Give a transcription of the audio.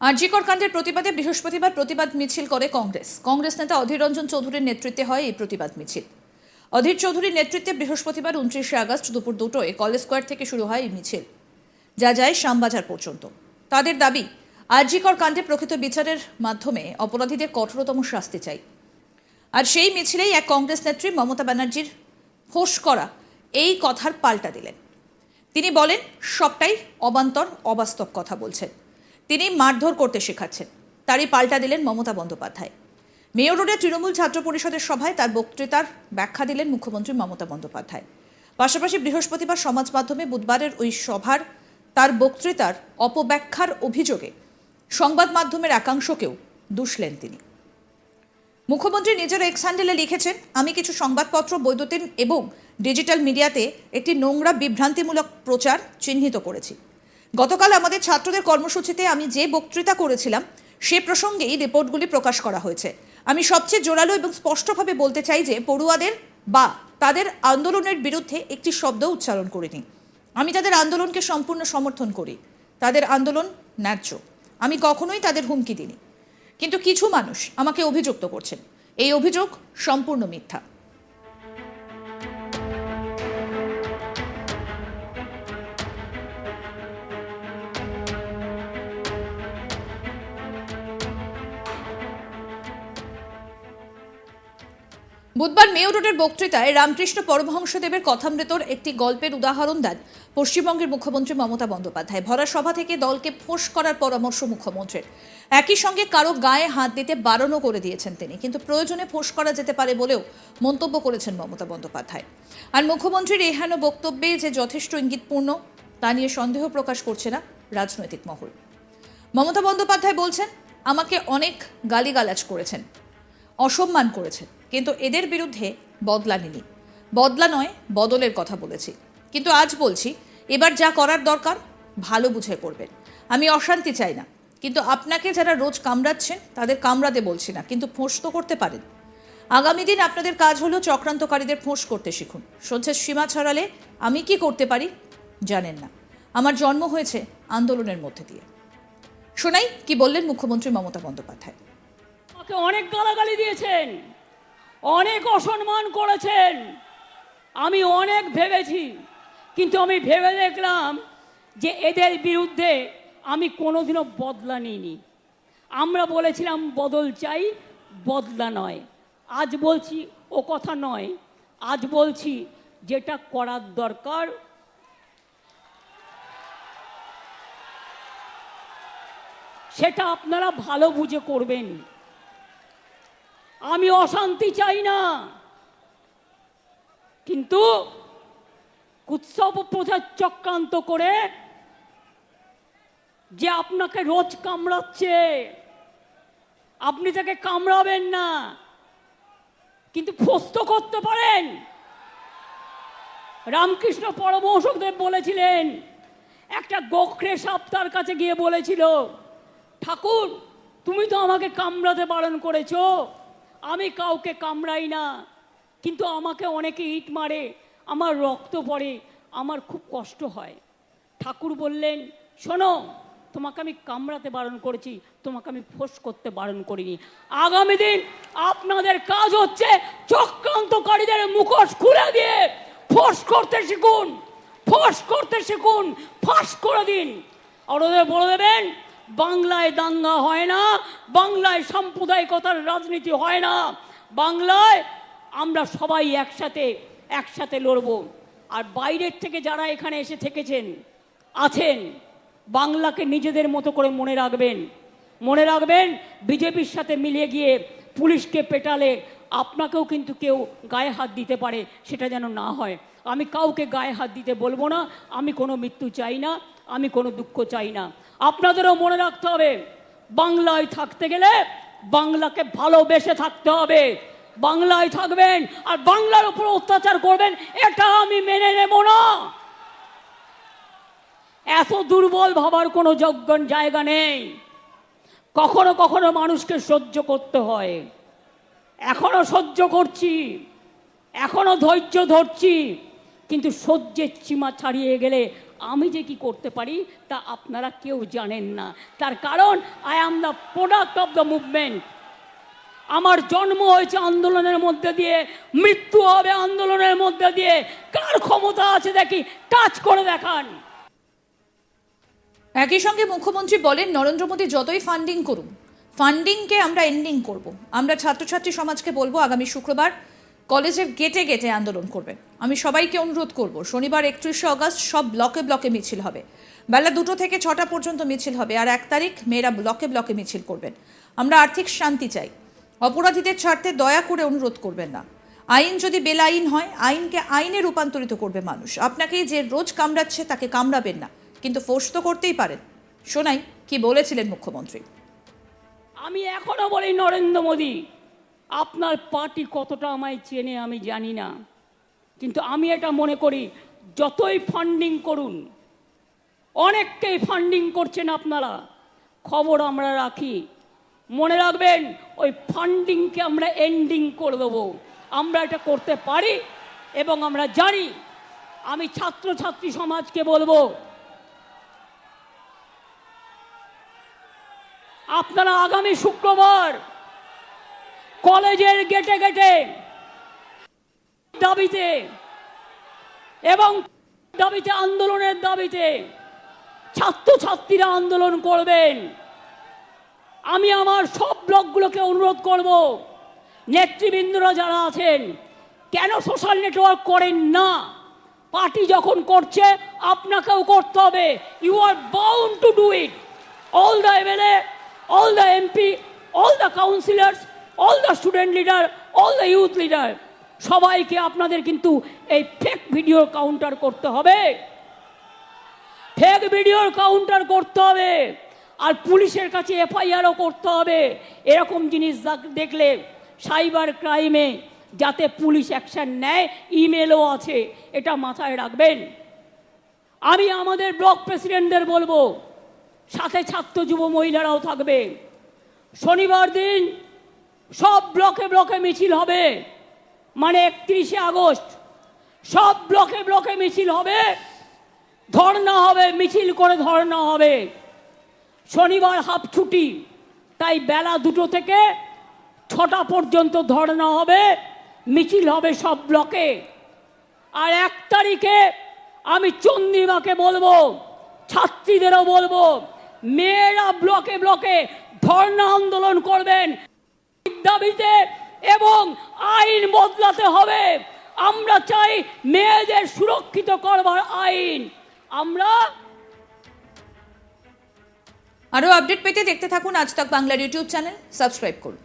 আরজিকর কাণ্ডের প্রতিবাদে বৃহস্পতিবার প্রতিবাদ মিছিল করে কংগ্রেস। কংগ্রেস নেতা অধীর রঞ্জন চৌধুরীর নেতৃত্বে হয় এই প্রতিবাদ মিছিল। অধীর চৌধুরীর নেতৃত্বে বৃহস্পতিবার উনত্রিশে আগস্ট দুপুর দুটোয় কলেজ স্কোয়ার থেকে শুরু হয় এই মিছিল। যা যায় শ্যামবাজার পর্যন্ত। তাদের দাবি আরজিকর কাণ্ডে প্রকৃত বিচারের মাধ্যমে অপরাধীদের কঠোরতম শাস্তি চাই। আর সেই মিছিলেই এক কংগ্রেস নেত্রী মমতা ব্যানার্জির ফোঁস করা এই কথার পাল্টা দিলেন। তিনি বলেন, সবটাই অবান্তর, অবাস্তব কথা বলছেন। তিনি মারধর করতে শেখাচ্ছেন। তারই পাল্টা দিলেন মমতা বন্দ্যোপাধ্যায়। মেয়র রোডে তৃণমূল ছাত্র পরিষদের সভায় তার বক্তৃতার ব্যাখ্যা দিলেন মুখ্যমন্ত্রী মমতা বন্দ্যোপাধ্যায়। পাশাপাশি বৃহস্পতিবার সমাজ মাধ্যমে বুধবারের ওই সভার তার বক্তৃতার অপব্যাখ্যার অভিযোগে সংবাদ মাধ্যমের একাংশকেও দুষলেন তিনি। মুখ্যমন্ত্রী নিজের এক্স হ্যান্ডেলে লিখেছেন, আমি কিছু সংবাদপত্র, বৈদ্যুতিন এবং ডিজিটাল মিডিয়াতে একটি নোংরা বিভ্রান্তিমূলক প্রচার চিহ্নিত করেছি। গতকাল আমাদের ছাত্রদের কর্মসূচিতে আমি যে বক্তৃতা করেছিলাম, সে প্রসঙ্গেই রিপোর্টগুলি প্রকাশ করা হয়েছে। আমি সবচেয়ে জোরালো এবং স্পষ্টভাবে বলতে চাই যে, পড়ুয়াদের বা তাদের আন্দোলনের বিরুদ্ধে একটি শব্দ উচ্চারণ করিনি। আমি তাদের আন্দোলনকে সম্পূর্ণ সমর্থন করি। তাদের আন্দোলন ন্যায্য। আমি কখনোই তাদের হুমকি দিইনি। কিন্তু কিছু মানুষ আমাকে অভিযুক্ত করছেন। এই অভিযোগ সম্পূর্ণ মিথ্যা। বুধবার মেয়র রোডের বক্তৃতায় রামকৃষ্ণ পরমহংসদেবের কথামৃতর একটি গল্পের উদাহরণ দেন পশ্চিমবঙ্গের মুখ্যমন্ত্রী মমতা বন্দ্যোপাধ্যায়। ভরা সভা থেকে দলকে ফোঁস করার পরামর্শ মুখ্যমন্ত্রীর। একই সঙ্গে কারও গায়ে হাত দিতে বারণও করে দিয়েছেন তিনি, কিন্তু প্রয়োজনে ফোঁস করা যেতে পারে বলেও মন্তব্য করেছেন মমতা বন্দ্যোপাধ্যায়। আর মুখ্যমন্ত্রীর এহেন বক্তব্যে যে যথেষ্ট ইঙ্গিতপূর্ণ, তা নিয়ে সন্দেহ প্রকাশ করছে না রাজনৈতিক মহল। মমতা বন্দ্যোপাধ্যায় বলছেন, আমাকে অনেক গালিগালাজ করেছেন, অসম্মান করেছেন। কিন্তু এদের বিরুদ্ধে বদলা নিনি। বদলা নয়, বদলের কথা বলেছি। কিন্তু আজ বলছি, এবার যা করার দরকার, ভালো বুঝে করবেন। আমি অশান্তি চাই না। কিন্তু আপনাকে যারা রোজ কামড়াচ্ছেন, তাদের কামড়াতে বলছি না, কিন্তু ফোঁস তো করতে পারেন। আগামী দিন আপনাদের কাজ হলো চক্রান্তকারীদের ফোঁস করতে শিখুন। সহ্যের সীমা ছড়ালে আমি কি করতে পারি, জানেন না। আমার জন্ম হয়েছে আন্দোলনের মধ্যে দিয়ে। শোনাই কি বললেন মুখ্যমন্ত্রী মমতা বন্দ্যোপাধ্যায়? অনেক গালাগালি দিয়েছেন। অনেক অসম্মান করেছেন। আমি অনেক ভেবেছি, কিন্তু আমি ভেবে দেখলাম যে এদের বিরুদ্ধে আমি কোনোদিনও বদলা নিইনি। আমরা বলেছিলাম, বদল চাই, বদলা নয়। আজ বলছি, ও কথা নয়। আজ বলছি, যেটা করার দরকার। সেটা আপনারা ভালো বুঝে করবেন। আমি অশান্তি চাই না। কিন্তু উৎসব প্রচার চক্রান্ত করে যে আপনাকে রোজ কামড়াচ্ছে, আপনি তাকে কামড়াবেন না, কিন্তু ফস্ত করতে পারেন। রামকৃষ্ণ পরমহংসদেব বলেছিলেন, একটা গোখরে সাপ তার কাছে গিয়ে বলেছিল, ঠাকুর, তুমি তো আমাকে কামড়াতে বারণ করেছ আমি কাউকে কামড়াই না, কিন্তু আমাকে অনেকে ইট মারে, আমার রক্ত পড়ে, আমার খুব কষ্ট হয়। ঠাকুর বললেন, শোনো, তোমাকে আমি কামড়াতে বারণ করেছি, তোমাকে আমি ফোঁস করতে বারণ করিনি। আগামী দিন আপনাদের কাজ হচ্ছে চক্রান্তকারীদের মুখোশ খুলে দিয়ে ফোঁস করতে শিখুন, ফোঁস করতে শিখুন, ফাঁস করে দিন। আর ওদের বলে দেবেন বাংলায় দাঙ্গা হয় না, বাংলায় সাম্প্রদায়িকতার রাজনীতি হয় না। বাংলায় আমরা সবাই একসাথে একসাথে লড়ব। আর বাইরের থেকে যারা এখানে এসে থেকেছেন, আছেন, বাংলাকে নিজেদের মতো করে মনে রাখবেন। মনে রাখবেন, বিজেপির সাথে মিলিয়ে গিয়ে পুলিশকে পেটালে আপনাকেও কিন্তু কেউ গায়ে হাত দিতে পারে, সেটা যেন না হয়। আমি কাউকে গায়ে হাত দিতে বলব না, আমি কোনো মৃত্যু চাই না, আমি কোনো দুঃখ চাই না। আপনাদেরও মনে রাখতে হবে, বাংলায় থাকতে গেলে বাংলাকে ভালোবেসে থাকতে হবে। বাংলায় থাকবেন আর বাংলার উপর অত্যাচার করবেন, এটা আমি মেনে নেব না। এত দুর্বল ভাবার কোনো যোগ্য জায়গা নেই। কখনো কখনো মানুষকে সহ্য করতে হয়। এখনও সহ্য করছি, এখনও ধৈর্য ধরছি, কিন্তু সহ্যের সীমা ছাড়িয়ে গেলে আমি যে কি করতে পারি, তা আপনারা কেউ জানেন না। তার কারণ I am the product of the movement আমার জন্ম হয়েছে আন্দোলনের মধ্যে দিয়ে, মৃত্যু হবে আন্দোলনের মধ্যে দিয়ে। কার ক্ষমতা আছে দেখি, টাচ করে দেখান। একই সঙ্গে মুখ্যমন্ত্রী বলেন, নরেন্দ্র মোদী যতই ফান্ডিং করুন ফান্ডিংকে আমরা এন্ডিং করব। আমরা ছাত্রছাত্রী সমাজকে বলব, আগামী শুক্রবার কলেজের গেটে গেটে আন্দোলন করবেন আমি সবাইকে অনুরোধ করব, শনিবার একত্রিশে অগস্ট সব ব্লকে ব্লকে মিছিল হবে। বেলা দুটো থেকে ছটা পর্যন্ত মিছিল হবে আর এক তারিখ মেয়েরা ব্লকে ব্লকে মিছিল করবেন। আমরা আর্থিক শান্তি চাই। অপরাধীদের ছাড়তে দয়া করে অনুরোধ করবেন না। আইন যদি বেলাইন হয়, আইনকে আইনে রূপান্তরিত করবে মানুষ। আপনাকে যে রোজ কামড়াচ্ছে তাকে কামড়াবেন না। কিন্তু ফোর্স তো করতেই পারেন। শোনাই, কি বলেছিলেন মুখ্যমন্ত্রী? আমি এখনও বলি নরেন্দ্র মোদী। আপনার পার্টি কতটা আমায় চেনে আমি জানি না। কিন্তু আমি এটা মনে করি, যতই ফান্ডিং করুন, অনেককেই ফান্ডিং করছেন আপনারা। খবর আমরা রাখি। মনে রাখবেন, ওই ফান্ডিংকে আমরা এন্ডিং করে দেবো। আমরা এটা করতে পারি এবং আমরা জানি, আমি ছাত্রছাত্রী সমাজকে বলব, আপনারা আগামী শুক্রবার কলেজের গেটে গেটে দাবিতে এবং দাবিতে আন্দোলনের দাবিতে ছাত্রছাত্রীরা আন্দোলন করবেন। আমি আমার সব ব্লকগুলোকে অনুরোধ করব, নেতৃবৃন্দরা যারা আছেন, কেন সোশ্যাল নেটওয়ার্ক করেন না? পার্টি যখন করছে, আপনাকেও করতে হবে। You are bound to do it all the MLA all the MP all the councillors all the student leader all the youth leader সবাইকে আপনাদের কিন্তু এই ফেক ভিডিওর কাউন্টার করতে হবে। ফেক ভিডিওর কাউন্টার করতে হবে। আর পুলিশের কাছে এফআইআরও করতে হবে। এরকম জিনিস দেখ- দেখলে সাইবার ক্রাইমে যাতে পুলিশ অ্যাকশন নেয় ইমেলও আছে, এটা মাথায় রাখবেন। আমি আমাদের ব্লক প্রেসিডেন্টদের বলব, সাথে ছাত্র যুব মহিলারাও থাকবে। শনিবার দিন সব ব্লকে ব্লকে মিছিল হবে। মানে একত্রিশে আগস্ট। সব ব্লকে ব্লকে মিছিল হবে। ধর্না হবে, মিছিল করে ধর্না হবে। শনিবার হাফ ছুটি, তাই বেলা দুটো থেকে ছটা পর্যন্ত ধর্না হবে, মিছিল হবে সব ব্লকে। আর এক তারিখে আমি চন্দ্রিমাকে বলব, ছাত্রীদেরও বলব, মেয়েরা ব্লকে ব্লকে ধর্ণা আন্দোলন করবেন। দাবিতে এবং আইন বদলাতে হবে। আমরা চাই মেয়েদের সুরক্ষিত করবার আইন। আমরা আরও আপডেট পেতে দেখতে থাকুন আজ তক বাংলার ইউটিউব চ্যানেল। সাবস্ক্রাইব করুন।